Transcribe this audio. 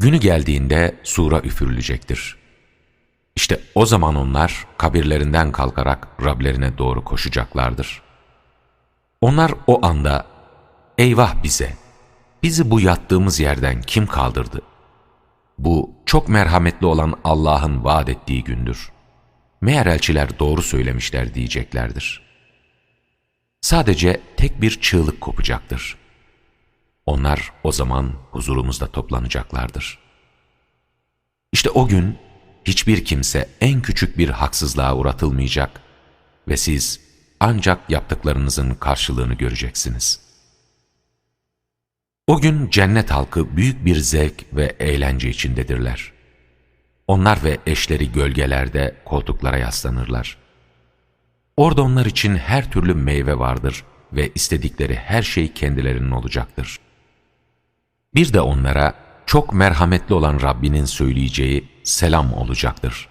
Günü geldiğinde sura üfürülecektir. İşte o zaman onlar kabirlerinden kalkarak Rablerine doğru koşacaklardır. Onlar o anda, eyvah bize, bizi bu yattığımız yerden kim kaldırdı? Bu çok merhametli olan Allah'ın vaat ettiği gündür. Meğer elçiler doğru söylemişler diyeceklerdir. Sadece tek bir çığlık kopacaktır. Onlar o zaman huzurumuzda toplanacaklardır. İşte o gün hiçbir kimse en küçük bir haksızlığa uğratılmayacak ve siz ancak yaptıklarınızın karşılığını göreceksiniz. O gün cennet halkı büyük bir zevk ve eğlence içindedirler. Onlar ve eşleri gölgelerde koltuklara yaslanırlar. Orada onlar için her türlü meyve vardır ve istedikleri her şey kendilerinin olacaktır. Bir de onlara çok merhametli olan Rabbinin söyleyeceği selam olacaktır.